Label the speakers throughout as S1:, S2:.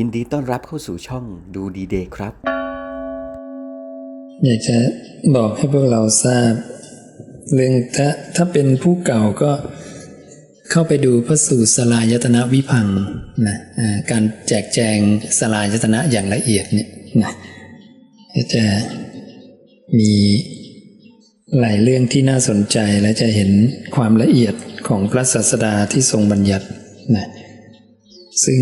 S1: ยินดีต้อนรับเข้าสู่ช่องดูดีเดย์ครับ
S2: อยากจะบอกให้พวกเราทราบ เรื่องถ้าถ้าเป็นผู้เก่าก็เข้าไปดูพระสูตรสลายตนะวิพังนะการแจกแจงสลายตนะอย่างละเอียดเนี่ยนะจะมีหลายเรื่องที่น่าสนใจและจะเห็นความละเอียดของพระศาสดาที่ทรงบัญญัตินะซึ่ง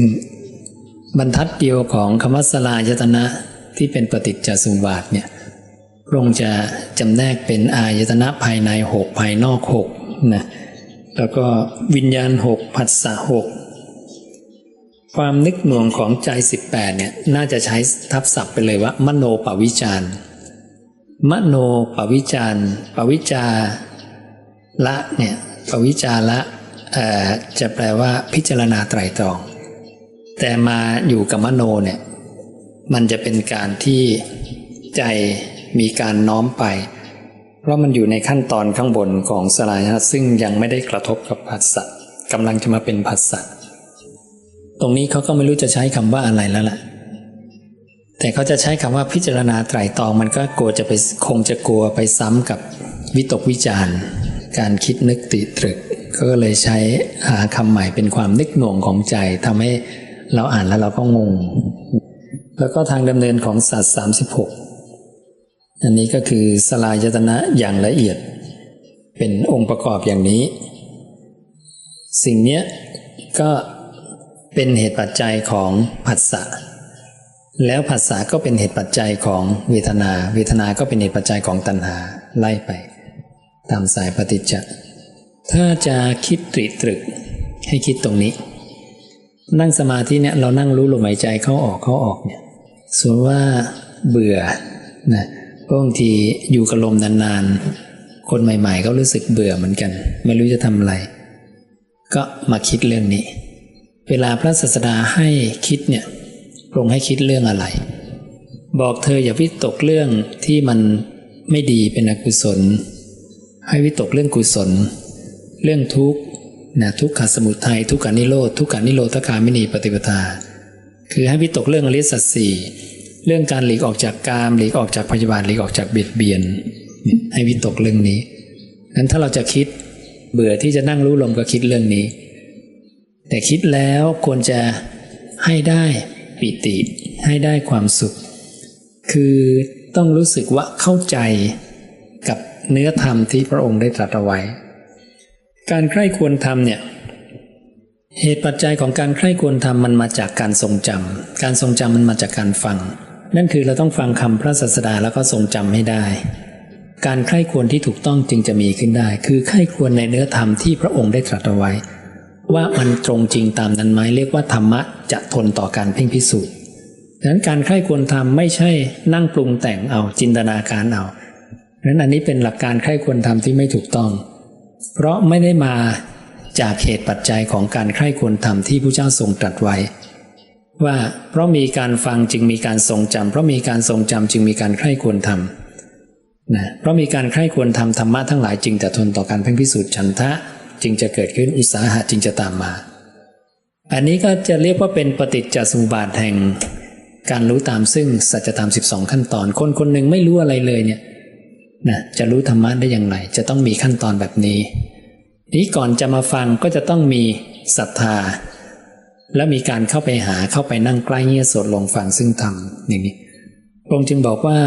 S2: บรรทัดเดียวของคำว่าสลายตนะที่เป็นปฏิจจสมุบาทเนี่ยพระองค์จะจำแนกเป็นอายตนะภายในหกภายนอกหกนะแล้วก็วิญญาณหกผัสสะหกความนึกหน่วงของใจ 18เนี่ยน่าจะใช้ทับศัพท์ไปเลยว่า มโนปวิจารมโนปวิจารปวิจาละเนี่ยปวิจาละเอ่อจะแปลว่าพิจารณาไตรตรอง แต่มาอยู่กับมโนเนี่ย มันจะเป็นการที่ใจมีการน้อมไป เพราะมันอยู่ในขั้นตอนข้างบนของสลายนะซึ่งยังไม่ได้กระทบกับผัสสะกำลังจะมาเป็นผัสสะตรงนี้เขาก็ไม่รู้จะใช้คำว่าอะไรแล้วล่ะ แต่เขาจะใช้คำว่าพิจารณาไตรตรองมันก็กลัวจะไปคงจะกลัวไปซ้ำกับวิตกวิจารณ์ การคิดนึกติตรึก ก็เลยใช้หาคำใหม่เป็นความนึกหน่วงของใจทำให้ เราอ่านแล้วเราก็งง แล้วก็ทางดำเนินของสัตว์สามสิบหกอันนี้ก็คือสลายตนะอย่างละเอียด เป็นองค์ประกอบอย่างนี้ สิ่งเนี้ยก็เป็นเหตุปัจจัยของผัสสะแล้วผัสสะก็เป็นเหตุปัจจัยของเวทนา เวทนาก็เป็นเหตุปัจจัยของตัณหาไล่ไป ตามสายปฏิจจ์ถ้าจะคิดตรีตรึกให้คิดตรงนี้ นั่งสมาธิเนี่ยเรานั่งรู้ลมหายใจเข้าออกเข้าออกเนี่ยส่วนว่าเบื่อนะเพราะบางทีอยู่กับลมนานๆ คนใหม่ๆ ก็รู้สึกเบื่อเหมือนกัน ไม่รู้จะทำอะไร ก็มาคิดเรื่องนี้ เวลาพระศาสดาให้คิดเนี่ยลงให้คิดเรื่องอะไร บอกเธออย่าวิตกเรื่องที่มันไม่ดีเป็นอกุศล ให้วิตกเรื่องกุศล เรื่องทุกข์ นะทุกขสมุทัยทุกขานิโรธทุกขานิโรธคามินีปฏิปทา คือให้วิตกเรื่องอริสัจสี่เรื่องการหลีกออกจากกามหลีกออกจากพยาบาทหลีกออกจากเบียดเบียน ให้วิตกเรื่องนี้งั้นถ้าเราจะคิดเบื่อที่จะนั่งรู้ลมก็คิดเรื่องนี้ แต่คิดแล้วควรจะให้ได้ปิติให้ได้ความสุข คือต้องรู้สึกว่าเข้าใจกับเนื้อธรรมที่พระองค์ได้ตรัสเอาไว้ การใคร่ควรทำเนี่ยเหตุปัจจัยของการใคร่ควรทำมันมาจากการทรงจำการทรงจำมันมาจากการฟัง นั่นคือเราต้องฟังคำพระศาสดาแล้วก็ทรงจำให้ได้ การใคร่ควรที่ถูกต้องจึงจะมีขึ้นได้ คือใคร่ควรในเนื้อธรรมที่พระองค์ได้ตรัสเอาไว้ ว่ามันตรงจริงตามนั้นไหมเรียกว่าธรรมะจะทนต่อการเพ่งพิสูจน์ดังนั้นการใคร่ควรทำไม่ใช่นั่งปรุงแต่งเอาจินตนาการเอาดังนั้นอันนี้เป็นหลักการใคร่ควรทำที่ไม่ถูกต้อง เพราะไม่ได้มาจากเหตุปัจจัยของการใคร่ควรทำที่พระเจ้าทรงตรัสไว้ ว่าเพราะมีการฟังจึงมีการทรงจำเพราะมีการทรงจำจึงมีการใคร่ควรทำนะเพราะมีการใคร่ควรทำธรรมะทั้งหลายจึงจะทนต่อการเพ่งพิสูจน์ฉันทะจึงจะเกิดขึ้นอุตสาหะจึงจะตามมา อันนี้ก็จะเรียกว่าเป็นปฏิจจสมุปบาทแห่ง การรู้ตามซึ่งสัจธรรม 12 ขั้นตอน คนคนหนึ่งไม่รู้อะไรเลยเนี่ย นะจะรู้ธรรมะได้อย่างไร จะต้องมีขั้นตอนแบบนี้ นี้ก่อนจะมาฟังก็จะต้องมีศรัทธา และมีการเข้าไปหาเข้าไปนั่งใกล้เงียบสดลงฟังซึ่งธรรมอย่างนี้พระองค์จึงบอกว่า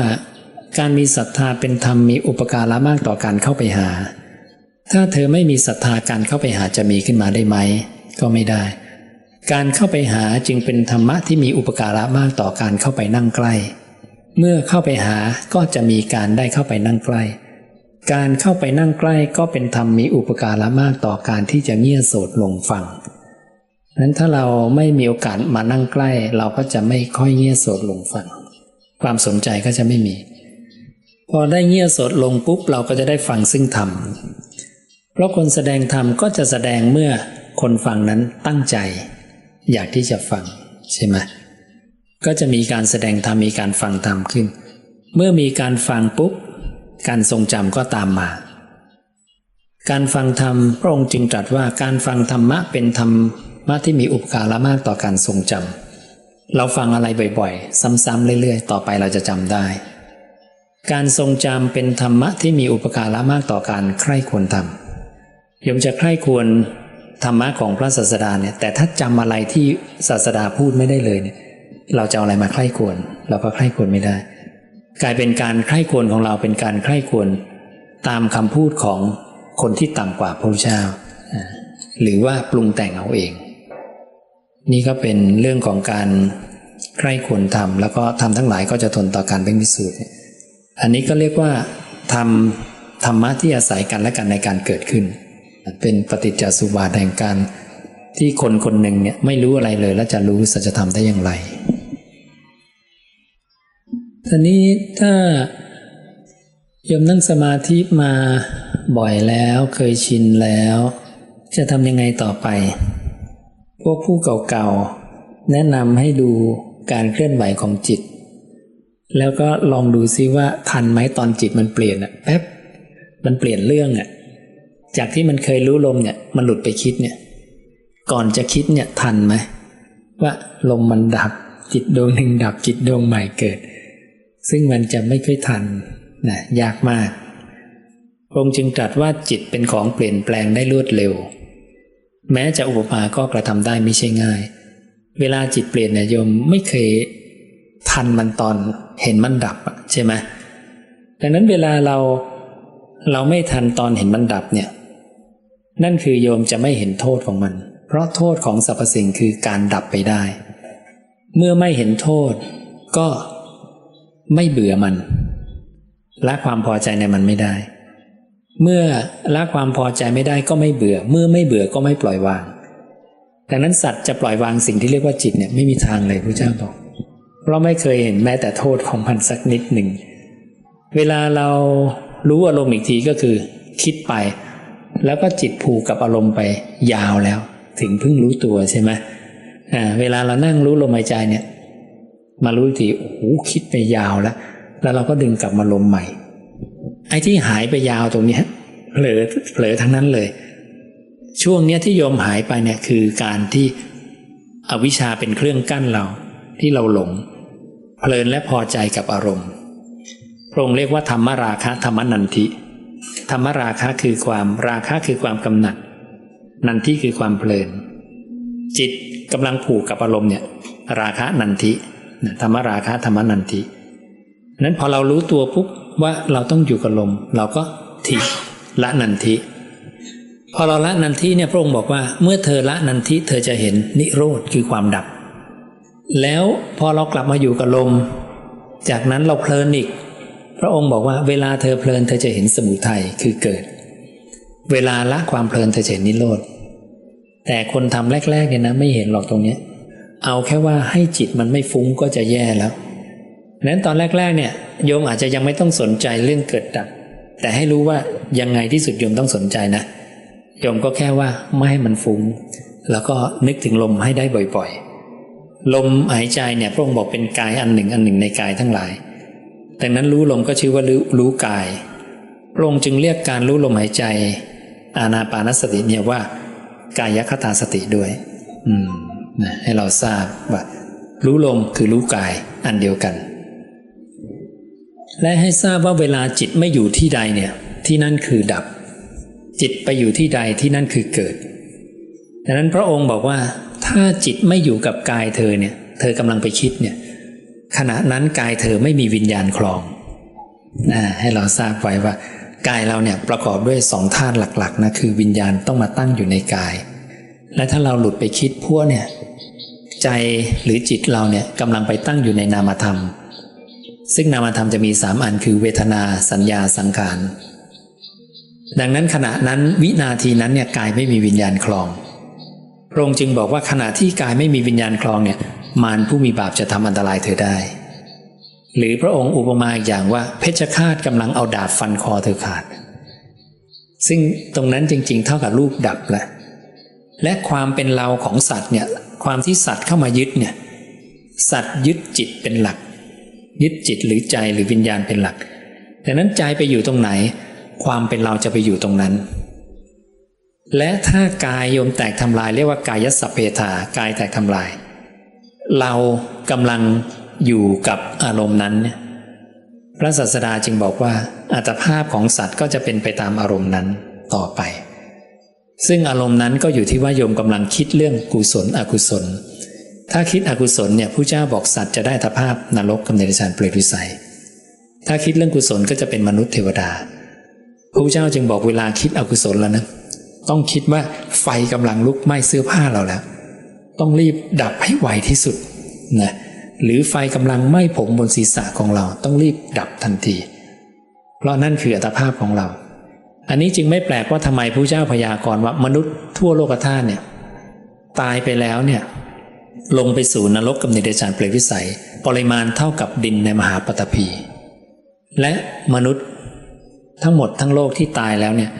S2: การมีศรัทธาเป็นธรรมมีอุปการะมากต่อการเข้าไปหา ถ้าเธอไม่มีศรัทธาการเข้าไปหาจะมีขึ้นมาได้ไหม ก็ไม่ได้ การเข้าไปหาจึงเป็นธรรมะที่มีอุปการะมากต่อการเข้าไปนั่งใกล้ เมื่อเข้าไปหาก็จะมีการได้เข้าไปนั่งใกล้ การเข้าไปนั่งใกล้ก็เป็นธรรมมีอุปการะมากต่อการที่จะเงี่ยโสดลงฟังนั้นถ้าเราไม่มีโอกาสมานั่งใกล้ เราก็จะไม่ค่อยเงี่ยโสดลงฟัง ความสนใจก็จะไม่มี พอได้เงี่ยโสดลงปุ๊บเราก็จะได้ฟังซึ่งธรรม เพราะคนแสดงธรรมก็จะแสดงเมื่อคนฟังนั้นตั้งใจ อยากที่จะฟังใช่ไหม ก็จะมีการแสดงธรรมมีการฟังธรรมขึ้น เมื่อมีการฟังปุ๊บ การทรงจำก็ตามมา การฟังธรรมพระองค์จึงตรัสว่าการฟังธรรมะเป็นธรรมะที่มีอุปการะมากต่อการทรงจเราฟังอะไรบ่อยๆ ซ้ำๆเรื่อยๆ ต่อไปเราจะจำได้ การทรงจำเป็นธรรมะที่มีอุปการะมากต่อการใคร่ควรทำยมจะใคร่ควรธรรมะของพระศาสดาเนี่ยแต่ถ้าจำอะไรที่ศาสดาพูดไม่ได้เลยเนี่ย เราจะเอาอะไรมาใคร่ควรเราก็ใคร่ควรไม่ได้ กลายเป็นการใคร่ควรของเราเป็นการใคร่ควรตามคำพูดของคนที่ต่ำกว่าพระเจ้า หรือว่าปรุงแต่งเอาเอง นี่ก็เป็นเรื่องของการใคร่ควรทำแล้วก็ทำทั้งหลายก็จะทนต่อการเพ่งพิสูจน์อันนี้ก็เรียกว่าทำธรรมะที่อาศัยกันและกันในการเกิดขึ้น เป็นปฏิจจสุบาทแห่งการที่คนคนหนึ่งเนี่ยไม่รู้อะไรเลยแล้วจะรู้สัจธรรมได้อย่างไร ทีนี้ถ้าโยมนั่งสมาธิมาบ่อยแล้วเคยชินแล้ว จะทำยังไงต่อไป พวกผู้เก่าๆ แนะนำให้ดูการเคลื่อนไหวของจิต แล้วก็ลองดูซิว่าทันไหมตอนจิตมันเปลี่ยนอะแป๊บมันเปลี่ยนเรื่องอะจากที่มันเคยรู้ลมเนี่ย มันหลุดไปคิดเนี่ย ก่อนจะคิดเนี่ยทันไหมว่าลมมันดับจิตดวงหนึ่งดับจิตดวงใหม่เกิด ซึ่งมันจะไม่ค่อยทันนะยากมากพระองค์จึงตรัสว่าจิตเป็นของเปลี่ยนแปลงได้รวดเร็ว แม้จะอุปมาก็กระทำได้ไม่ใช่ง่าย เวลาจิตเปลี่ยนเนี่ยโยมไม่เคยทันมันตอนเห็นมันดับใช่ไหมดังนั้นเวลาเราเราไม่ทันตอนเห็นมันดับเนี่ยนั่นคือโยมจะไม่เห็นโทษของมัน เพราะโทษของสรรพสิ่งคือการดับไปได้ เมื่อไม่เห็นโทษก็ ไม่เบื่อมันละความพอใจในมันไม่ได้ เมื่อละความพอใจไม่ได้ก็ไม่เบื่อ เมื่อไม่เบื่อก็ไม่ปล่อยวาง ดังนั้นสัตว์จะปล่อยวางสิ่งที่เรียกว่าจิตเนี่ยไม่มีทางเลยพระเจ้าบอก เพราะไม่เคยเห็นแม้แต่โทษของมันสักนิดหนึ่ง เวลาเรารู้อารมณ์อีกทีก็คือ คิดไป แล้วก็จิตผูกกับอารมณ์ไปยาวแล้ว ถึงเพิ่งรู้ตัวใช่ไหมอ่าเวลาเรานั่งรู้ลมหายใจเนี่ย มารู้ทีโอ้โหคิดไปยาวแล้ว แล้วเราก็ดึงกลับมาลมใหม่ ไอ้ที่หายไปยาวตรงเนี้ยเผลอเผลอทั้งนั้นเลย ช่วงเนี้ยที่โยมหายไปเนี่ยคือการที่อวิชชาเป็นเครื่องกั้นเรา ที่เราหลง เพลินและพอใจกับอารมณ์พระองค์เรียกว่าธรรมราคะธรรมนันทิธรรมราคะคือความราคะคือความกำหนัด นันทิคือความเพลิน จิตกำลังผูกกับอารมณ์เนี่ย ราคะนันทิ ธรรมราคะธรรมนันทินั้นพอเรารู้ตัวปุ๊บว่าเราต้องอยู่กับลม เราก็ทิละนันทิ พอเราละนันทิเนี่ยพระองค์บอกว่า เมื่อเธอละนันทิเธอจะเห็นนิโรธคือความดับ แล้วพอเรากลับมาอยู่กับลม จากนั้นเราเพลินอีก พระองค์บอกว่าเวลาเธอเพลินเธอจะเห็นสมุทัยคือเกิด เวลาละความเพลินเธอจะเห็นนิโรธแต่คนทำแรกๆเนี่ยนะไม่เห็นหรอกตรงเนี้ย เอาแค่ว่าให้จิตมันไม่ฟุ้งก็จะแย่แล้วนั้นตอนแรกๆเนี่ยโยมอาจจะยังไม่ต้องสนใจเรื่องเกิดดับ แต่ให้รู้ว่ายังไงที่สุดโยมต้องสนใจนะโยมก็แค่ว่าไม่ให้มันฟุง้ง แล้วก็นึกถึงลมให้ได้บ่อยๆ ลมหายใจเนี่ยพระองค์บอกเป็นกายอันหนึ่งอันหนึ่งในกายทั้งหลายดังนั้นรู้ลมก็ชื่อว่ารู้รู้กายพระองค์จึงเรียกการรู้ลมหายใจ อานาปานสติเนี่ยว่า กายคตาสติด้วย อืม นะให้เราทราบว่ารู้ลมคือรู้กายอันเดียวกัน และให้ทราบว่าเวลาจิตไม่อยู่ที่ใดเนี่ยที่นั่นคือดับ จิตไปอยู่ที่ใดที่นั่นคือเกิดดังนั้นพระองค์บอกว่าถ้าจิตไม่อยู่กับกายเธอเนี่ยเธอกำลังไปคิดเนี่ยขณะนั้นกายเธอไม่มีวิญญาณคลองนะให้เราทราบไว้ว่ากายเราเนี่ยประกอบด้วยสองธาตุหลักๆนะคือวิญญาณต้องมาตั้งอยู่ในกาย และถ้าเราหลุดไปคิดพัวเนี่ย ใจหรือจิตเราเนี่ยกำลังไปตั้งอยู่ในนามธรรม ซึ่งนามธรรมจะมีสามอันคือเวทนาสัญญาสังขาร ดังนั้นขณะนั้นวินาทีนั้นเนี่ยกายไม่มีวิญญาณคลอง พระองค์จึงบอกว่าขณะที่กายไม่มีวิญญาณคลองเนี่ยมารผู้มีบาปจะทำอันตรายเธอได้ หรือพระองค์อุปมาอีกอย่างว่าเพชฌฆาตกำลังเอาดาบฟันคอเธอขาด ซึ่งตรงนั้นจริงๆ เท่ากับรูปดับแหละและความเป็นเราของสัตว์เนี่ย ความที่สัตว์เข้ามายึดเนี่ยสัตว์ยึดจิตเป็นหลัก ยึดจิตหรือใจหรือวิญญาณเป็นหลักดังนั้นใจไปอยู่ตรงไหน ความเป็นเราจะไปอยู่ตรงนั้น และถ้ากายโยมแตกทำลายเรียกว่ากายสัพเพทากายแตกทำลาย เรากำลังอยู่กับอารมณ์นั้นเนี่ยพระศาสดาจึงบอกว่าอัตภาพของสัตว์ก็จะเป็นไปตามอารมณ์นั้นต่อไป ซึ่งอารมณ์นั้นก็อยู่ที่ว่าโยมกำลังคิดเรื่องกุศลอกุศล ถ้าคิดอกุศลเนี่ยผู้เจ้าบอกสัตว์จะได้อัตภาพนรกกำเนิดฌานเปรตวิสัย ถ้าคิดเรื่องกุศลก็จะเป็นมนุษย์เทวดาพระเจ้าจึงบอกเวลาคิดอกุศลแล้วนะต้องคิดว่าไฟกำลังลุกไหม้เสื้อผ้าเราแล้ว ต้องรีบดับให้ไวที่สุดนะหรือไฟกำลังไหม้ผมบนศีรษะของเราต้องรีบดับทันที เพราะนั่นคืออัตภาพของเรา อันนี้จึงไม่แปลกว่าทำไมพระเจ้าพยากรณ์ว่ามนุษย์ทั่วโลกธาตุเนี่ยตายไปแล้วเนี่ยลงไปสู่นรกกับเนเดชานเปรตวิสัย ปริมาณเท่ากับดินในมหาปฐพี และมนุษย์ทั้งหมดทั้งโลกที่ตายแล้วเนี่ย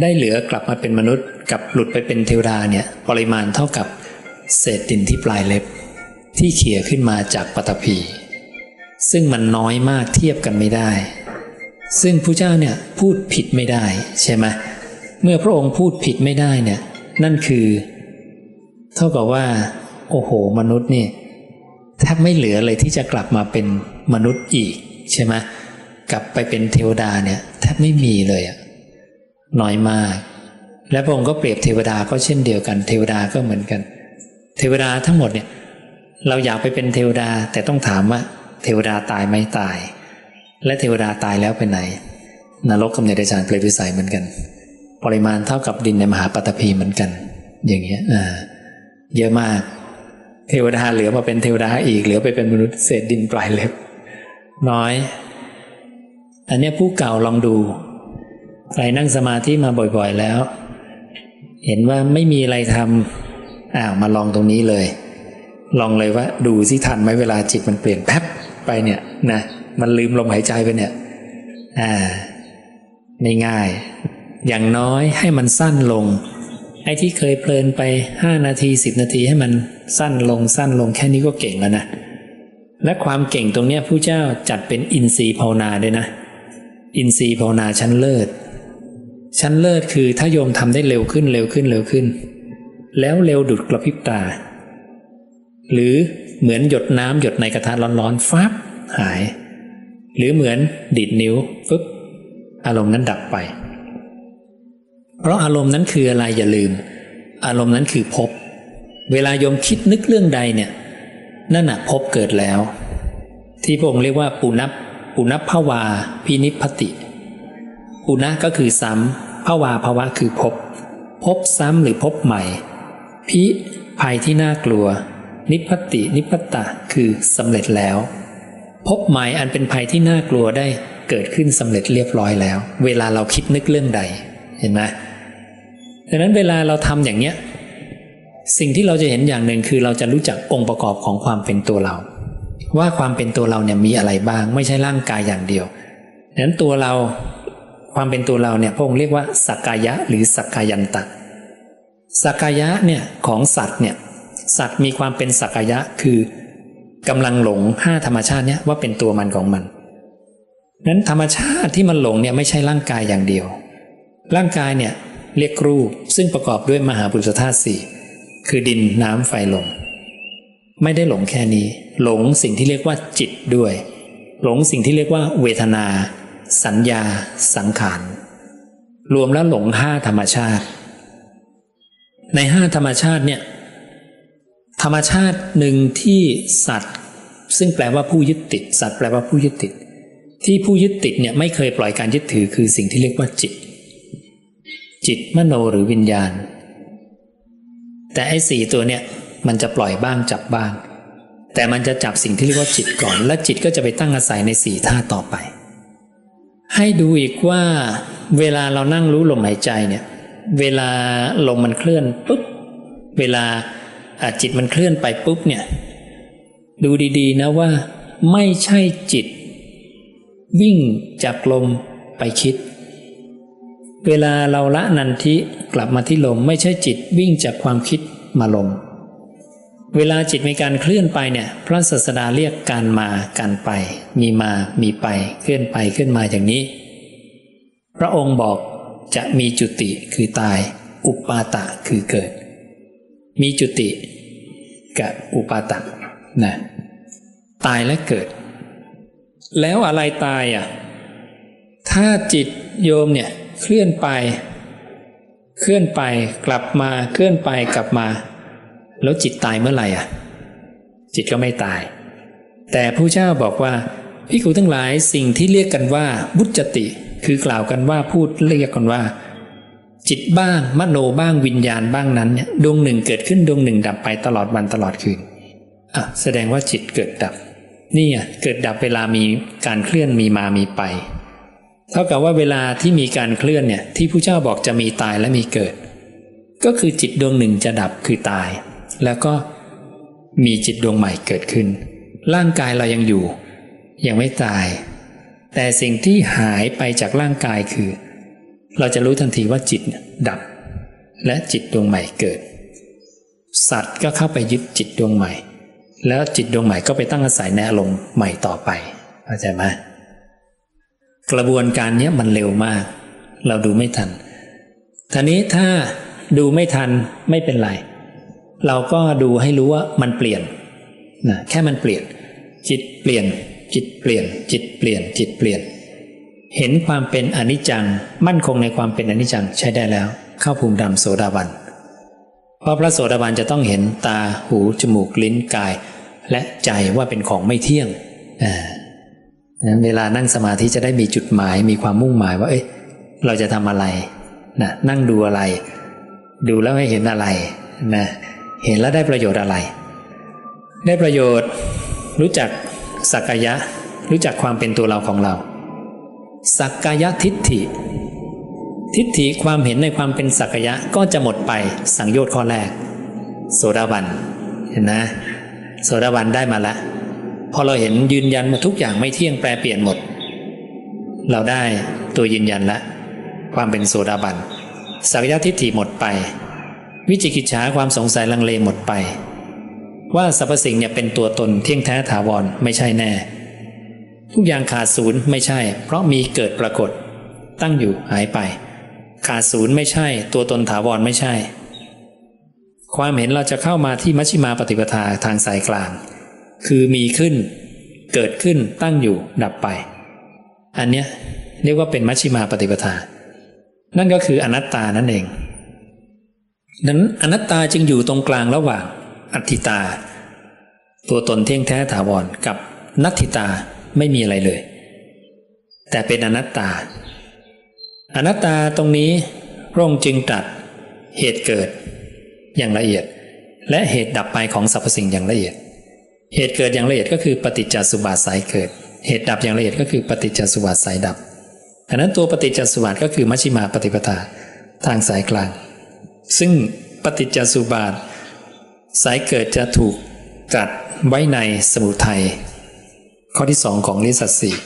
S2: ได้เหลือกลับมาเป็นมนุษย์กับหลุดไปเป็นเทวดาเนี่ยปริมาณเท่ากับเศษดินที่ปลายเล็บ ที่เขี่ยขึ้นมาจากปฐพี ซึ่งมันน้อยมากเทียบกันไม่ได้ ซึ่งพระเจ้าเนี่ยพูดผิดไม่ได้ใช่ไหมเมื่อพระองค์พูดผิดไม่ได้เนี่ยนั่นคือ เท่ากับว่า โอ้โห มนุษย์นี่แทบไม่เหลือเลยที่จะกลับมาเป็นมนุษย์อีกใช่ไหมกลับไปเป็นเทวดาเนี่ยแทบไม่มีเลยอะน้อยมาก และพระองค์ก็เปรียบเทวดาก็เช่นเดียวกัน เทวดาก็เหมือนกัน เทวดาทั้งหมดเนี่ยเราอยากไปเป็นเทวดาแต่ต้องถามว่า เทวดาตายไหมตาย และเทวดาตายแล้วไปไหน นรกกำเนิดฌานเปรตวิสัยเหมือนกัน ปริมาณเท่ากับดินในมหาปฐพีเหมือนกัน อย่างเงี้ยอ่าเยอะมาก เทวดาเหลือมาเป็นเทวดาอีกเหลือไปเป็นมนุษย์เศษดินปลายเล็บ น้อย อันนี้ผู้เก่าลองดู ใครนั่งสมาธิมาบ่อยๆแล้ว เห็นว่าไม่มีอะไรทำอ้าวมาลองตรงนี้เลย ลองเลยว่าดูสิทันไหมเวลาจิตมันเปลี่ยนแป๊บไปเนี่ยนะ มันลืมลมหายใจไปเนี่ย อ่าไม่ง่าย อย่างน้อยให้มันสั้นลง ไอ้ที่เคยเพลินไปห้านาทีสิบนาทีให้มันสั้นลงสั้นลงแค่นี้ก็เก่งแล้วนะ และความเก่งตรงเนี้ยผู้เจ้าจัดเป็นอินทรีย์ภาวนาด้วยนะ อินทรีย์ภาวนาชั้นเลิศ ชั้นเลิศคือถ้าโยมทำได้เร็วขึ้นเร็วขึ้นเร็วขึ้น แล้วเร็วดุดกระพริบตา หรือเหมือนหยดน้ำหยดในกระทะร้อนๆฟับหาย หรือเหมือนดีดนิ้วฟึบอารมณ์นั้นดับไป เพราะอารมณ์นั้นคืออะไรอย่าลืม อารมณ์นั้นคือภพเวลาโยมคิดนึกเรื่องใดเนี่ยนั่นน่ะภพเกิดแล้ว ที่พระองค์เรียกว่าปุนับปุนับภาวาพินิพติปุนะก็คือซ้ำภาวาภาวะคือภพภพซ้ำหรือภพใหม่ พิภัยที่น่ากลัว นิพพตินิพพตะคือสำเร็จแล้ว พบหมายอันเป็นภัยที่น่ากลัวได้เกิดขึ้นสำเร็จเรียบร้อยแล้ว เวลาเราคิดนึกเรื่องใดเห็นไหมดังนั้นเวลาเราทำอย่างเนี้ยสิ่งที่เราจะเห็นอย่างหนึ่งคือเราจะรู้จักองค์ประกอบของความเป็นตัวเรา ว่าความเป็นตัวเราเนี่ยมีอะไรบ้าง ไม่ใช่ร่างกายอย่างเดียวดังนั้นตัวเราความเป็นตัวเราเนี่ยพระองค์เรียกว่าสักกายะหรือสักกายันตะสักกายะเนี่ยของสัตว์เนี่ยสัตว์มีความเป็นสักกายะคือ กำลังหลงห้าธรรมชาติเนี่ยว่าเป็นตัวมันของมันนั้นธรรมชาติที่มันหลงเนี่ยไม่ใช่ร่างกายอย่างเดียว ร่างกายเนี่ยเรียกรูปซึ่งประกอบด้วยมหาปุรุษธาตุสี่คือดินน้ำไฟลมไม่ได้หลงแค่นี้ หลงสิ่งที่เรียกว่าจิตด้วย หลงสิ่งที่เรียกว่าเวทนา สัญญา สังขารรวมแล้วหลงห้าธรรมชาติ ในห้าธรรมชาติเนี่ย ธรรมชาติหนึ่งที่สัตว์ ซึ่งแปลว่าผู้ยึดติด สัตว์แปลว่าผู้ยึดติด ที่ผู้ยึดติดเนี่ยไม่เคยปล่อยการยึดถือคือสิ่งที่เรียกว่าจิต จิตมโนหรือวิญญาณ แต่ไอ้สี่ตัวเนี่ยมันจะปล่อยบ้างจับบ้าง แต่มันจะจับสิ่งที่เรียกว่าจิตก่อน และจิตก็จะไปตั้งอาศัยในสี่ท่าต่อไป ให้ดูอีกว่า เวลาเรานั่งรู้ลมหายใจเนี่ย เวลาลมมันเคลื่อนปุ๊บเวลา จิตมันเคลื่อนไปปุ๊บเนี่ย ดูดีๆนะว่า ไม่ใช่จิต วิ่งจากลมไปคิด เวลาเราละนันทิกลับมาที่ลมไม่ใช่จิตวิ่งจากความคิดมาลม เวลาจิตมีการเคลื่อนไปเนี่ย พระศาสดาเรียกการมาการไป มีมามีไปเคลื่อนไปเคลื่อนมาอย่างนี้ พระองค์บอกจะมีจุติคือตาย อุปาตะคือเกิด มีจุติกับอุปาตะนะตายและเกิด แล้วอะไรตายอะถ้าจิตโยมเนี่ยเคลื่อนไป เคลื่อนไปกลับมาเคลื่อนไปกลับมา แล้วจิตตายเมื่อไหร่อะ จิตก็ไม่ตาย แต่ผู้เจ้าบอกว่าพิคูทั้งหลายสิ่งที่เรียกกันว่าบุจติ คือกล่าวกันว่าพูดเรียกกันว่า จิตบ้างมโนบ้างวิญญาณบ้างนั้นเนี่ยดวงหนึ่งเกิดขึ้นดวงหนึ่งดับไปตลอดวันตลอดคืนอะแสดงว่าจิตเกิดดับ นี่อะเกิดดับเวลามีการเคลื่อนมีมามีไป เท่ากับว่าเวลาที่มีการเคลื่อนเนี่ยที่ผู้เจ้าบอกจะมีตายและมีเกิด ก็คือจิตดวงหนึ่งจะดับคือตาย แล้วก็มีจิตดวงใหม่เกิดขึ้น ร่างกายเรายังอยู่ ยังไม่ตาย แต่สิ่งที่หายไปจากร่างกายคือ เราจะรู้ทันทีว่าจิตดับ และจิตดวงใหม่เกิด สัตว์ก็เข้าไปยึดจิตดวงใหม่ แล้วจิตดวงใหม่ก็ไปตั้งอาศัยในอารมณ์ใหม่ต่อไปเข้าใจไหมกระบวนการนี้มันเร็วมาก เราดูไม่ทันทีนี้ถ้าดูไม่ทันไม่เป็นไร เราก็ดูให้รู้ว่ามันเปลี่ยนนะแค่มันเปลี่ยน จิตเปลี่ยน จิตเปลี่ยน จิตเปลี่ยน จิตเปลี่ยน เห็นความเป็นอนิจจัง มั่นคงในความเป็นอนิจจังใช้ได้แล้ว เข้าภูมิดำโสดาบันเพราะพระโสดาบันจะต้องเห็นตาหูจมูกลิ้นกาย และใจว่าเป็นของไม่เที่ยงอ่านั้นเวลานั่งสมาธิจะได้มีจุดหมายมีความมุ่งหมายว่า เอ้ยเราจะทำอะไรนะนั่งดูอะไร ดูแล้วให้เห็นอะไรนะเห็นแล้วได้ประโยชน์อะไร ได้ประโยชน์รู้จักสักกายะ รู้จักความเป็นตัวเราของเรา สักกายทิฏฐิ ทิฏฐิความเห็นในความเป็นสักกายะก็จะหมดไปสังโยชน์ข้อแรก โสดาบันเห็นนะ โสดาบันได้มาแล้วพอเราเห็นยืนยันมาทุกอย่างไม่เที่ยงแปรเปลี่ยนหมด เราได้ตัวยืนยันแล้วความเป็นโสดาบันสักยะทิฏฐิหมดไป วิจิกิจฉาความสงสัยลังเลหมดไป ว่าสรรพสิ่งเนี่ยเป็นตัวตนเที่ยงแท้ถาวรไม่ใช่แน่ ทุกอย่างขาดศูนย์ไม่ใช่ เพราะมีเกิดปรากฏ ตั้งอยู่หายไป ขาดศูนย์ไม่ใช่ ตัวตนถาวรไม่ใช่ ความเห็นเราจะเข้ามาที่มัชฌิมาปฏิปทาทางสายกลาง คือมีขึ้น เกิดขึ้นตั้งอยู่ดับไป อันเนี้ยเรียกว่าเป็นมัชฌิมาปฏิปทา นั่นก็คืออนัตตานั่นเองนั้นอนัตตาจึงอยู่ตรงกลางระหว่างอัตติตา ตัวตนเที่ยงแท้ถาวรกับนัตถิตา ไม่มีอะไรเลย แต่เป็นอนัตตา อนัตตาตรงนี้พระองค์จึงตรัสเหตุเกิดอย่างละเอียด และเหตุดับไปของสรรพสิ่งอย่างละเอียด เหตุเกิดอย่างละเอียดก็คือปฏิจจสุบาทสายเกิด เหตุดับอย่างละเอียดก็คือปฏิจจสุบาทสายดับอันนั้นตัวปฏิจจสุบาทก็คือมัชฌิมาปฏิปทาทางสายกลาง ซึ่งปฏิจจสุบาท สายเกิดจะถูกจัดไว้ในสมุทัย ข้อที่สองของอริสัจสี่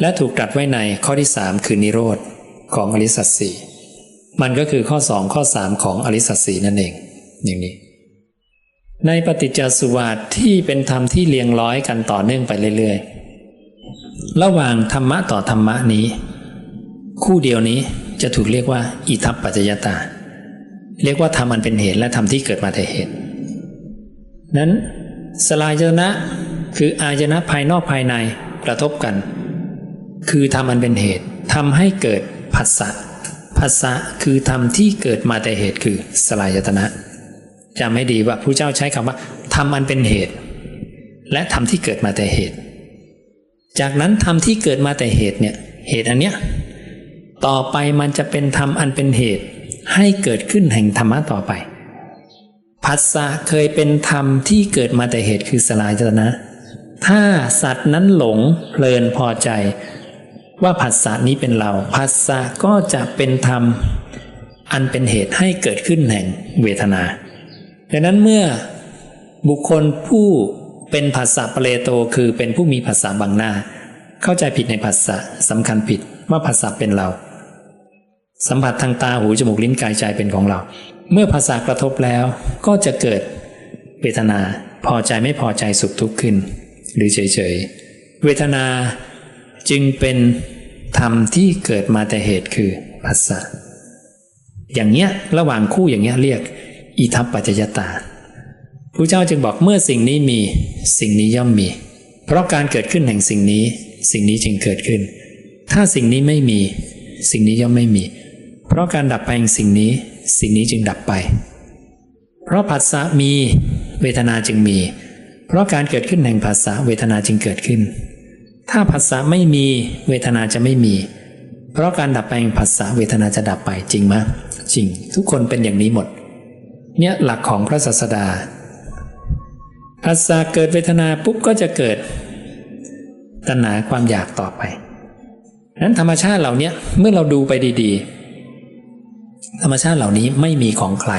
S2: และถูกจัดไว้ในข้อที่สามคือนิโรธของอริสัจสี่มันก็คือข้อสองข้อสามของอริสัจสี่นั่นเอง อย่างนี้ ในปฏิจจสุบาทที่เป็นธรรมที่เรียงร้อยกันต่อเนื่องไปเรื่อยๆ ระหว่างธรรมะต่อธรรมะนี้ คู่เดียวนี้จะถูกเรียกว่า อิทัปปัจจยตา เรียกว่าธรรมอันเป็นเหตุและธรรมที่เกิดมาแต่เหตุนั้นสลายจนะ คืออายนะภายนอกภายในกระทบกัน คือธรรมอันเป็นเหตุทำให้เกิดผัสสะผัสสะคือธรรมที่เกิดมาแต่เหตุคือสลายตนะจำให้ดีว่าผู้เจ้าใช้คำว่าธรรมอันเป็นเหตุ และธรรมที่เกิดมาแต่เหตุ จากนั้นธรรมที่เกิดมาแต่เหตุเนี่ยเหตุอันเนี้ยต่อไปมันจะเป็นธรรมอันเป็นเหตุ ให้เกิดขึ้นแห่งธรรมะต่อไปผัสสะเคยเป็นธรรมที่เกิดมาแต่เหตุคือสลายตนะ ถ้าสัตว์นั้นหลงเพลินพอใจ ว่าผัสสะนี้เป็นเราผัสสะก็จะเป็นธรรม อันเป็นเหตุให้เกิดขึ้นแห่งเวทนาดังนั้นเมื่อบุคคลผู้เป็นผัสสะปะเลโตคือเป็นผู้มีผัสสะบังหน้า เข้าใจผิดในผัสสะสำคัญผิดว่าผัสสะเป็นเรา สัมผัสทางตาหูจมูกลิ้นกายใจเป็นของเรา เมื่อภาษากระทบแล้วก็จะเกิดเวทนาพอใจไม่พอใจสุขทุกข์ขึ้น หรือเฉยๆ เวทนาจึงเป็นธรรมที่เกิดมาแต่เหตุคือภาษาอย่างเนี้ยระหว่างคู่อย่างเนี้ยเรียกอิทัปปัจจยตาพระเจ้าจึงบอกเมื่อสิ่งนี้มีสิ่งนี้ย่อมมี เพราะการเกิดขึ้นแห่งสิ่งนี้ สิ่งนี้จึงเกิดขึ้น ถ้าสิ่งนี้ไม่มี สิ่งนี้ย่อมไม่มี เพราะการดับไปแห่งสิ่งนี้ สิ่งนี้จึงดับไป เพราะผัสสะมีเวทนาจึงมี เพราะการเกิดขึ้นแห่งผัสสะเวทนาจึงเกิดขึ้น ถ้าผัสสะไม่มีเวทนาจะไม่มี เพราะการดับไปแห่งผัสสะเวทนาจะดับไปจริงไหมจริง ทุกคนเป็นอย่างนี้หมด เนี่ยหลักของพระศาสดาผัสสะเกิดเวทนาปุ๊บก็จะเกิดตัณหาความอยากต่อไปนั้นธรรมชาติเหล่านี้เมื่อเราดูไปดี ๆ ธรรมชาติเหล่านี้ไม่มีของใคร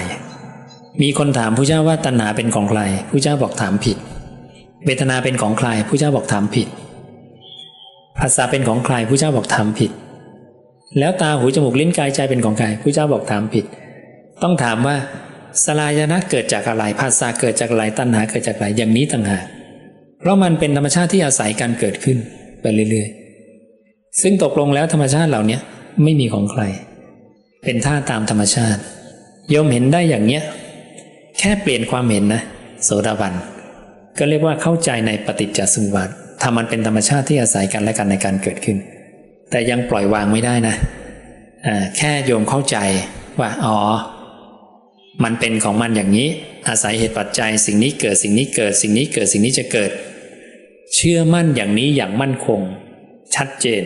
S2: มีคนถามผู้เจ้าว่าตัณหาเป็นของใครผู้เจ้าบอกถามผิด เวทนาเป็นของใครผู้เจ้าบอกถามผิดภาษาเป็นของใครผู้เจ้าบอกถามผิด แล้วตาหูจมูกลิ้นกายใจเป็นของใครผู้เจ้าบอกถามผิด ต้องถามว่าสลายนะเกิดจากอะไรภาษาเกิดจากอะไรตัณหาเกิดจากอะไรอย่างนี้ต่างหากเพราะมันเป็นธรรมชาติที่อาศัยการเกิดขึ้นไปเรื่อยๆ ซึ่งตกลงแล้วธรรมชาติเหล่านี้ไม่มีของใคร เป็นท่าตามธรรมชาติโยมเห็นได้อย่างเนี้ย แค่เปลี่ยนความเห็นนะ โสดาบัน ก็เรียกว่าเข้าใจในปฏิจจสมุปบาททำมันเป็นธรรมชาติที่อาศัยกันและกันในการเกิดขึ้น แต่ยังปล่อยวางไม่ได้นะอ่าแค่โยมเข้าใจว่าอ๋อ มันเป็นของมันอย่างนี้ อาศัยเหตุปัจจัยสิ่งนี้เกิดสิ่งนี้เกิดสิ่งนี้เกิดสิ่งนี้จะเกิด เชื่อมั่นอย่างนี้อย่างมั่นคง ชัดเจน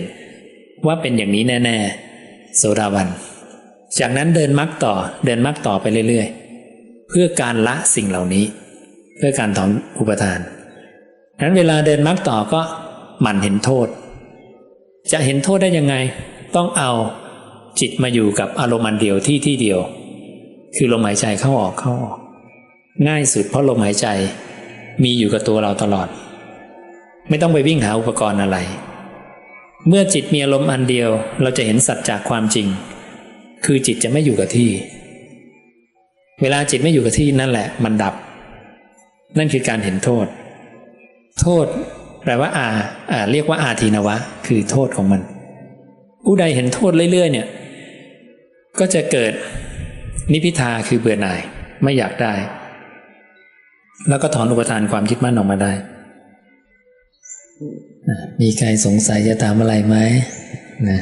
S2: ว่าเป็นอย่างนี้แน่ ๆ โสดาบัน จากนั้นเดินมรรคต่อเดินมรรคต่อไปเรื่อย ๆ เพื่อการละสิ่งเหล่านี้ เพื่อการถอนอุปทานนั้นเวลาเดินมรรคต่อก็หมั่นเห็นโทษ จะเห็นโทษได้ยังไง ต้องเอาจิตมาอยู่กับอารมณ์อันเดียวที่ที่เดียว คือลมหายใจเข้าออกเข้าออก ง่ายสุดเพราะลมหายใจมีอยู่กับตัวเราตลอด ไม่ต้องไปวิ่งหาอุปกรณ์อะไร เมื่อจิตมีอารมณ์อันเดียว เราจะเห็นสัจจากความจริง คือจิตจะไม่อยู่กับที่ เวลาจิตไม่อยู่กับที่นั่นแหละ มันดับ นั่นคือการเห็นโทษ โทษ แปลว่าอาอ่า เรียกว่าอาทีนวะ คือโทษของมัน ผู้ใดเห็นโทษเรื่อยๆเนี่ย ก็จะเกิดนิพิทาคือเบื่อหน่ายไม่อยากได้ แล้วก็ถอนอุปทานความยึดมั่นออกมาได้อะมีใครสงสัยจะถามอะไรไหมนะ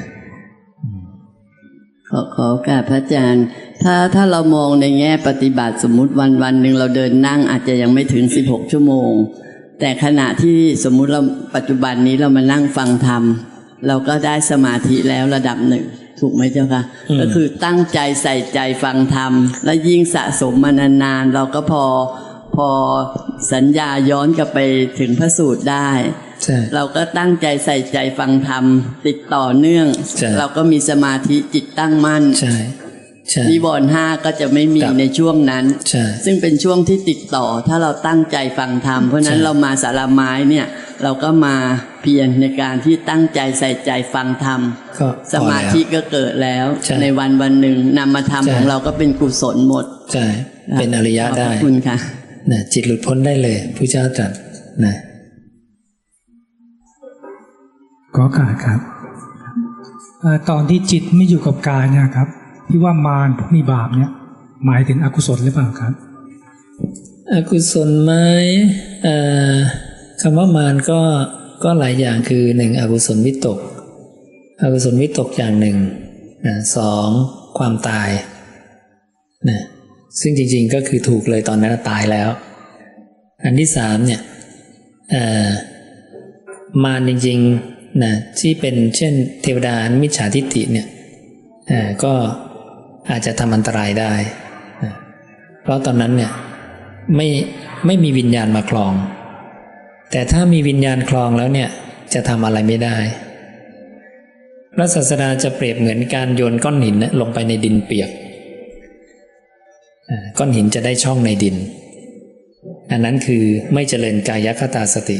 S3: ขอขอโอกาสพระอาจารย์ ถ้าถ้าเรามองในแง่ปฏิบัติสมมุติวันวันหนึ่งเราเดินนั่งอาจจะยังไม่ถึง 16 ชั่วโมง แต่ขณะที่สมมุติเราปัจจุบันนี้เรามานั่งฟังธรรมเราก็ได้สมาธิแล้วระดับหนึ่ง ถูกไหมเจ้าคะ
S2: อืม
S3: ก็คือตั้งใจใส่ใจฟังธรรม และยิ่งสะสมมานานๆ เราก็พอพอสัญญาย้อนกลับไปถึงพระสูตรได้
S2: ใช่
S3: เราก็ตั้งใจใส่ใจฟังธรรม ติดต่อเนื่อง
S2: ใช่
S3: เราก็มีสมาธิจิตตั้งมั่น
S2: ใช่ใช่
S3: นิวรณ์ห้าก็จะไม่มี
S2: ครับ
S3: ในช่วงนั้น
S2: ใช่
S3: ซึ่งเป็นช่วงที่ติดต่อถ้าเราตั้งใจฟังธรรม เพราะฉะนั้น
S2: ใช่
S3: เรามาสารไม้เนี่ย เราก็มาเพียรในการที่ตั้งใจใส่ใจฟังธรรม
S2: ก็พอ
S3: สมาธิ
S2: แล้ว
S3: ก็เกิดแล้ว
S2: ใช่
S3: ในวันวันหนึ่งนามธรรม
S2: ใช่
S3: ของเราก็เป็นกุศลหมด
S2: ใช่เป็นอริยะ
S3: ขอบพ
S2: ได้
S3: ระคุณค่ะ
S2: นะจิตหลุดพ้นได้เลยผู้เจ้าตรัสนะ
S4: ขอโอกาสครับเอ่อตอนที่จิตไม่อยู่กับกายเนี่ยครับ ที่ว่ามารมีบาปเนี่ยหมายถึงอกุศลหรือเปล่าครับ
S2: อกุศลไหมคำว่ามารก็ก็หลายอย่างคือหนึ่งอกุศลวิตก อกุศลวิตกอย่างหนึ่งสองความตายนะซึ่งจริงๆก็คือถูกเลยตอนนั้นตายแล้ว อันที่สามเนี่ยมารจริงๆนะที่เป็นเช่นเทวดามิจฉาทิฏฐิเนี่ยก็ อาจจะทำอันตรายได้ เพราะตอนนั้นเนี่ยไม่ไม่มีวิญญาณมาคลอง แต่ถ้ามีวิญญาณคลองแล้วเนี่ยจะทำอะไรไม่ได้ พระศาสดาจะเปรียบเหมือนการโยนก้อนหินลงไปในดินเปียก ก้อนหินจะได้ช่องในดิน อันนั้นคือไม่เจริญกายคตาสติ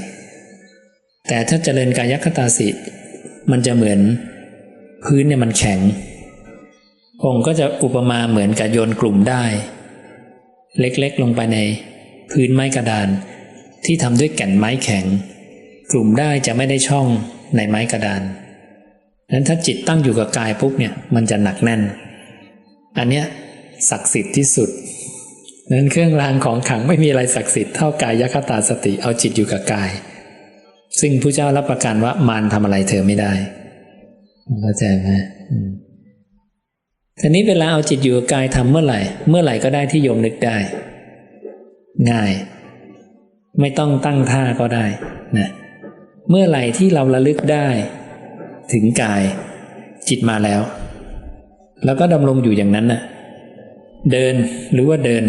S2: แต่ถ้าเจริญกายคตาสติมันจะเหมือนพื้นเนี่ยมันแข็ง องค์ก็จะอุปมาเหมือนกับโยนกลุ่มได้ เล็กๆลงไปในพื้นไม้กระดานที่ทำด้วยแก่นไม้แข็ง กลุ่มได้จะไม่ได้ช่องในไม้กระดานนั้นถ้าจิตตั้งอยู่กับกายปุ๊บเนี่ยมันจะหนักแน่น อันเนี้ยศักดิ์สิทธิ์ที่สุดนั้นเครื่องรางของขังไม่มีอะไรศักดิ์สิทธิ์เท่ากายยคตาสติเอาจิตอยู่กับกาย ซึ่งผู้เจ้ารับประกันว่ามารทำอะไรเธอไม่ได้เข้าใจไหม ทีนี้เวลาเอาจิตอยู่กับกายทำเมื่อไหร่ เมื่อไหร่ก็ได้ที่โยมนึกได้ ง่าย ไม่ต้องตั้งท่าก็ได้นะเมื่อไหร่ที่เราระลึกได้ ถึงกาย จิตมาแล้ว แล้วก็ดำรงอยู่อย่างนั้นน่ะ เดินหรือว่าเดิน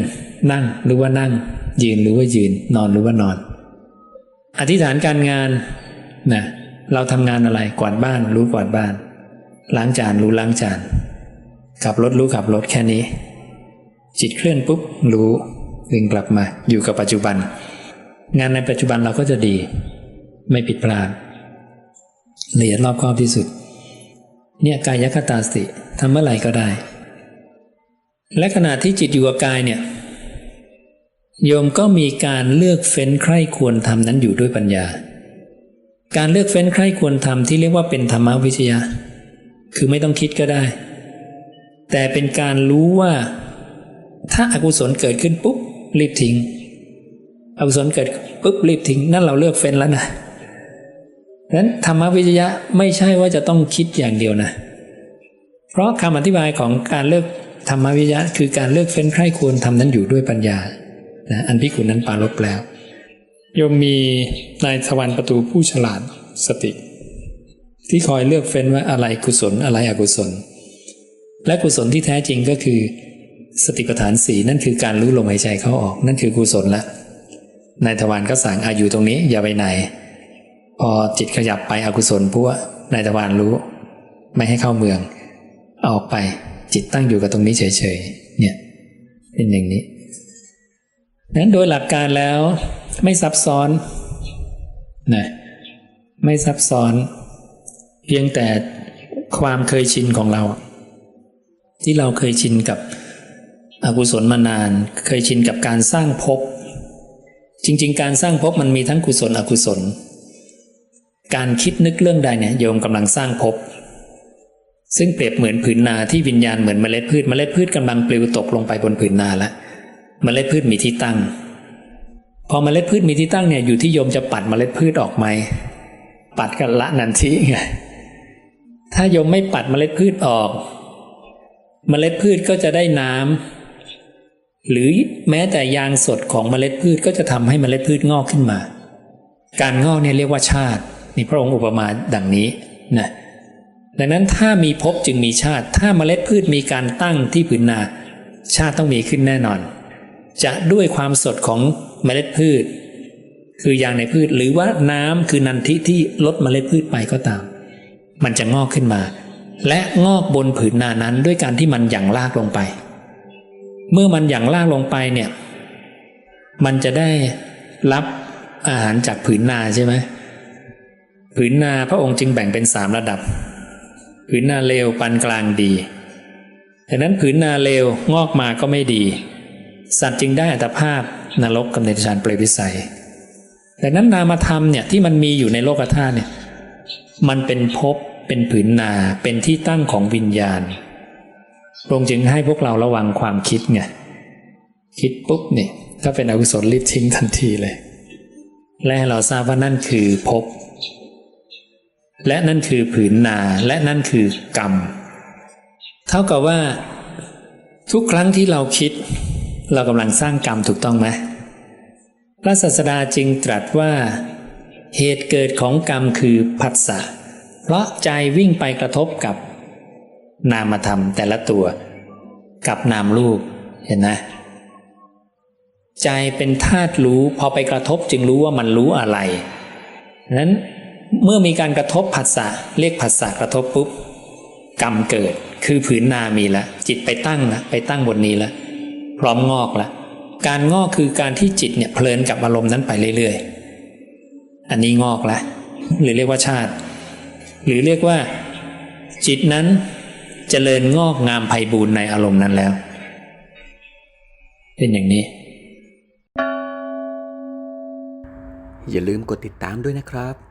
S2: นั่งหรือว่านั่ง ยืนหรือว่ายืน นอนหรือว่านอน อธิษฐานการงานนะเราทำงานอะไรกวาดบ้าน รู้กวาดบ้านล้างจานรู้ล้างจาน ขับรถรู้ขับรถแค่นี้ จิตเคลื่อนปุ๊บรู้ดึงกลับมาอยู่กับปัจจุบัน งานในปัจจุบันเราก็จะดี ไม่ผิดพลาดละเอียดรอบคอบที่สุด เนี่ยกายคตาสติทำเมื่อไหร่ก็ได้ และขณะที่จิตอยู่กับกายเนี่ยโยมก็มีการเลือกเฟ้นใคร่ควรทำนั้นอยู่ด้วยปัญญา การเลือกเฟ้นใคร่ควรทำที่เรียกว่าเป็นธรรมวิทยาคือไม่ต้องคิดก็ได้ แต่เป็นการรู้ว่า ถ้าอากุศลเกิดขึ้นปุ๊บรีบทิ้งอกุศลเกิดปุ๊บรีบทิ้งนั่นเราเลือกเฟ้นแล้วนะนั้นธรรมวิทยะไม่ใช่ว่าจะต้องคิดอย่างเดียวนะ เพราะคำอธิบายของการเลือกธรรมวิทยะ คือการเลือกเฟ้นใคร่ควรทำนั้นอยู่ด้วยปัญญานะอันพิกุนั้นปารบแล้วโยมมีนายสวรรค์ประตูผู้ฉลาดสติ ที่คอยเลือกเฟ้นว่าอะไรกุศลอะไรอกุศล และกุศลที่แท้จริงก็คือ สติปัฏฐานสีนั่นคือการรู้ลมหายใจเข้าออกนั่นคือกุศลละนายทวารก็สั่งอาอยู่ตรงนี้อย่าไปไหน พอจิตขยับไปอกุศลพวกนายทวารรู้ ไม่ให้เข้าเมือง ออกไปจิตตั้งอยู่กับตรงนี้เฉยๆเนี่ยเป็นอย่างนี้นั้นโดยหลักการแล้วไม่ซับซ้อนนะไม่ซับซ้อน เพียงแต่ความเคยชินของเรา ที่เราเคยชินกับอกุศลมานาน เคยชินกับการสร้างภพจริง ๆ การสร้างภพมันมีทั้งกุศลอกุศล การคิดนึกเรื่องใดเนี่ยโยมกำลังสร้างภพซึ่งเปรียบเหมือนผืนนาที่วิญญาณเหมือนเมล็ดพืชเมล็ดพืชกำลังปลิวตกลงไปบนผืนนาแล้วเมล็ดพืชมีที่ตั้ง พอเมล็ดพืชมีที่ตั้งเนี่ยอยู่ที่โยมจะปัดเมล็ดพืชออกไหมปัดกันละนันทีไงถ้าโยมไม่ปัดเมล็ดพืชออก เมล็ดพืชก็จะได้น้ำหรือแม้แต่ยางสดของเมล็ดพืชก็จะทำให้เมล็ดพืชงอกขึ้นมา การงอกเนี่ยเรียกว่าชาตินี่พระองค์อุปมาดังนี้นะดังนั้นถ้ามีภพจึงมีชาติ ถ้าเมล็ดพืชมีการตั้งที่ผืนนา ชาติต้องมีขึ้นแน่นอน จะด้วยความสดของเมล็ดพืช คือยางในพืชหรือว่าน้ำคือนันทิที่ลดเมล็ดพืชไปก็ตาม มันจะงอกขึ้นมา และงอกบนผืนนานั้นด้วยการที่มันหยั่งลากลงไป เมื่อมันหยั่งลากลงไปเนี่ย มันจะได้รับอาหารจากผืนนาใช่ไหมผืนนาพระองค์จึงแบ่งเป็นสามระดับ ผืนนาเลวปานกลางดีดังนั้นผืนนาเลวงอกมาก็ไม่ดี สัตว์จึงได้อัตภาพนรกกับเนรชานเปรตวิสัยดังนั้นนามธรรมเนี่ยที่มันมีอยู่ในโลกธาตุเนี่ย มันเป็นภพ เป็นผืนนาเป็นที่ตั้งของวิญญาณพระองค์จึงให้พวกเราระวังความคิดไงคิดปุ๊บเนี่ยถ้าเป็นอกุศลรีบทิ้งทันทีเลย และเราทราบว่านั่นคือภพและนั่นคือผืนนาและนั่นคือกรรม เท่ากับว่า ทุกครั้งที่เราคิด เรากำลังสร้างกรรมถูกต้องไหมพระศาสดาจึงตรัสว่า เหตุเกิดของกรรมคือผัสสะ เพราะใจวิ่งไปกระทบกับนามธรรมแต่ละตัว กับนามรูปเห็นไหมใจเป็นธาตุรู้พอไปกระทบจึงรู้ว่ามันรู้อะไรนั้นเมื่อมีการกระทบผัสสะเรียกผัสสะกระทบปุ๊บกรรมเกิดคือผืนนามีแล้วจิตไปตั้งนะไปตั้งบนนี้แล้วพร้อมงอกล้วการงอกคือการที่จิตเนี่ยเพลินกับอารมณ์นั้นไปเรื่อยๆ อันนี้งอกล้วหรือเรียกว่าชาติ หรือเรียกว่า จิตนั้นจเจริญงอกงามไพบูรณ์ในอารมณ์นั้นแล้ว เป็นอย่างนี้
S1: อย่าลืมกดติดตามด้วยนะครับ